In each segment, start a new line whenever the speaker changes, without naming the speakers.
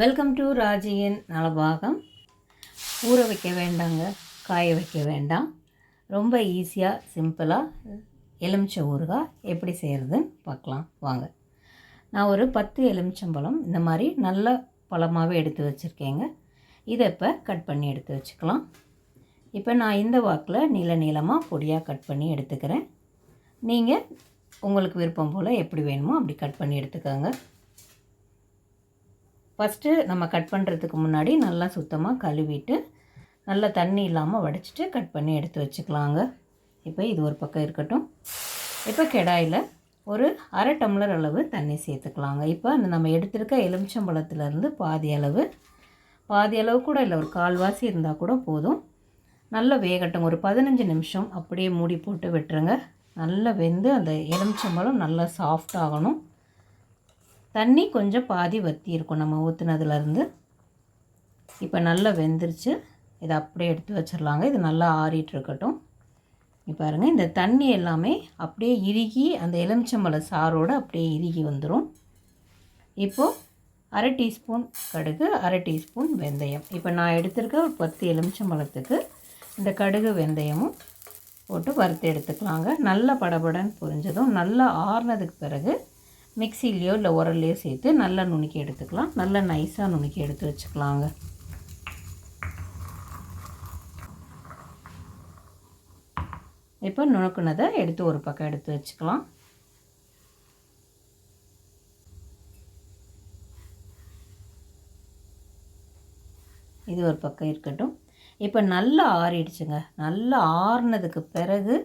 Welcome to ராஜியின் Nalabagam. ஊற வைக்க வேண்டாங்க காய வைக்க வேண்டாம். ரொம்ப ஈஸியாக சிம்பிளாக எலுமிச்சை ஊறுகாய் எப்படி செய்கிறதுன்னு பார்க்கலாம். வாங்க. நான் ஒரு பத்து எலுமிச்சம்பழம் இந்த மாதிரி நல்ல பழமாகவே எடுத்து வச்சுருக்கேங்க. இதை இப்போ கட் பண்ணி எடுத்து வச்சுக்கலாம். இப்போ நான் இந்த வாக்கில் நீள நீளமாக பொடியாக கட் பண்ணி எடுத்துக்கிறேன். நீங்கள் உங்களுக்கு விருப்பம் போல் எப்படி வேணுமோ அப்படி கட் பண்ணி எடுத்துக்கோங்க. ஃபஸ்ட்டு நம்ம கட் பண்ணுறதுக்கு முன்னாடி நல்லா சுத்தமாக கழுவிட்டு நல்லா தண்ணி இல்லாமல் வடிச்சிட்டு கட் பண்ணி எடுத்து வச்சுக்கலாங்க. இப்போ இது ஒரு பக்கம் இருக்கட்டும். இப்போ கெடாயில் ஒரு அரை டம்ளர் அளவு தண்ணி சேர்த்துக்கலாங்க. இப்போ அந்த நம்ம எடுத்திருக்க எலுமிச்சம்பழத்துலேருந்து பாதி அளவு பாதி அளவு கூட இல்லை ஒரு கால்வாசி இருந்தால் கூட போதும். நல்லா வேகட்டும் ஒரு பதினஞ்சு நிமிஷம் அப்படியே மூடி போட்டு விட்டுருங்க. நல்லா வெந்து அந்த எலுமிச்சம்பழம் நல்லா சாஃப்ட் ஆகணும். தண்ணி கொஞ்சம் பாதி வற்றி இருக்கும் நம்ம ஊற்றுனதுலேருந்து இப்போ நல்லா வெந்துருச்சு. இதை அப்படியே எடுத்து வச்சிடலாங்க இது நல்லா ஆறிட்டு இருக்கட்டும். இப்போ பாருங்கள் இந்த தண்ணி எல்லாமே அப்படியே இறுகி அந்த எலுமிச்சம்பழ சாரோடு அப்படியே இறுகி வந்துடும் இப்போது அரை டீஸ்பூன் கடுகு அரை டீஸ்பூன் வெந்தயம். இப்போ நான் எடுத்திருக்க ஒரு பத்து எலுமிச்சம்பழத்துக்கு இந்த கடுகு வெந்தயமும் போட்டு வறுத்து எடுத்துக்கலாங்க. நல்லா படபடன்னு புரிஞ்சதும் நல்லா ஆறுனதுக்கு பிறகு மிக்சிலேயோ இல்லை உரல்லையோ சேர்த்து நல்லா நுணுக்கி எடுத்துக்கலாம். நல்லா நைஸாக நுணுக்கி எடுத்து வச்சுக்கலாங்க. இப்போ நுணுக்குனதை எடுத்து ஒரு பக்கம் எடுத்து வச்சுக்கலாம். இது ஒரு பக்கம் இருக்கட்டும். இப்போ நல்லா ஆறிடுச்சுங்க. நல்லா ஆறுனதுக்கு பிறகு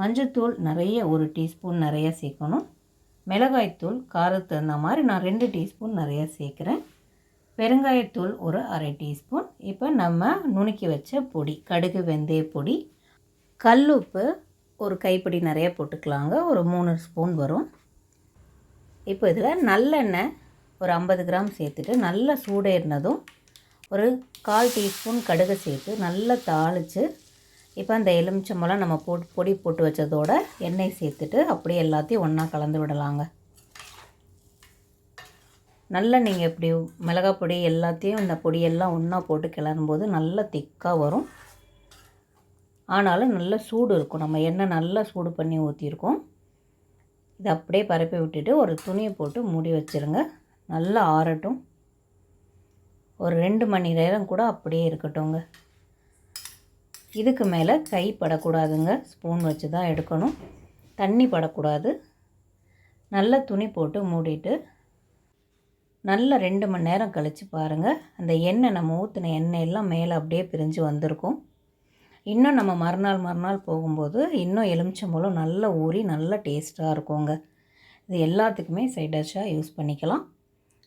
மஞ்சத்தூள் நிறைய ஒரு டீஸ்பூன் நிறைய சேர்க்கணும். மிளகாய்த்தூள் காரத்து தகுந்த மாதிரி நான் ரெண்டு டீஸ்பூன் நிறையா சேர்க்குறேன். பெருங்காயத்தூள் ஒரு அரை டீஸ்பூன். இப்போ நம்ம நுணுக்கி வச்ச பொடி கடுகு வெந்தய பொடி கல்லுப்பு ஒரு கைப்பிடி நிறைய போட்டுக்கலாங்க. ஒரு மூணு ஸ்பூன் வரும். இப்போ இதில் நல்லெண்ணெய் ஒரு ஐம்பது கிராம் சேர்த்துட்டு நல்லா சூடேறினதும் ஒரு கால் டீஸ்பூன் கடுகு சேர்த்து நல்லா தாளித்து இப்போ அந்த எலுமிச்சம்பழம் நம்ம போட்டு பொடி போட்டு வச்சதோட எண்ணெய் சேர்த்துட்டு அப்படியே எல்லாத்தையும் ஒன்றா கலந்து விடலாங்க. நல்லா நீங்கள் இப்படி மிளகாய் பொடி எல்லாத்தையும் இந்த பொடியெல்லாம் ஒன்றா போட்டு கிளறும்போது நல்லா திக்காக வரும். ஆனாலும் நல்ல சூடு இருக்கும். நம்ம எண்ணெய் நல்லா சூடு பண்ணி ஊற்றிருக்கோம் இதை அப்படியே பரப்பி விட்டுட்டு ஒரு துணியை போட்டு மூடி வச்சுருங்க. நல்லா ஆறட்டும். ஒரு ரெண்டு மணி நேரம் கூட அப்படியே இருக்கட்டும்ங்க. இதுக்கு மேலே கை படக்கூடாதுங்க. ஸ்பூன் வச்சு தான் எடுக்கணும். தண்ணி படக்கூடாது. நல்ல துணி போட்டு மூடிட்டு நல்லா ரெண்டு மணி நேரம் கழித்து பாருங்கள் அந்த எண்ணெய் நம்ம ஊற்றின எண்ணெய் எல்லாம் மேலே அப்படியே பிரிஞ்சு வந்திருக்கும். இன்னும் நம்ம மறுநாள் மறுநாள் போகும்போது இன்னும் எலுமிச்சம்பழம் நல்லா ஊறி நல்லா டேஸ்ட்டாக இருக்குங்க. இது எல்லாத்துக்குமே சைட் டிஷ்ஷாக யூஸ் பண்ணிக்கலாம்.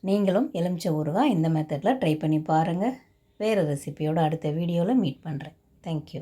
நீங்களும் எலுமிச்சை ஊறுகாய் இந்த மெத்தடில் ட்ரை பண்ணி பாருங்கள் வேறு ரெசிபியோட அடுத்த வீடியோவில் மீட் பண்ணுறேன் ಥ್ಯಾಂಕ್ ಯು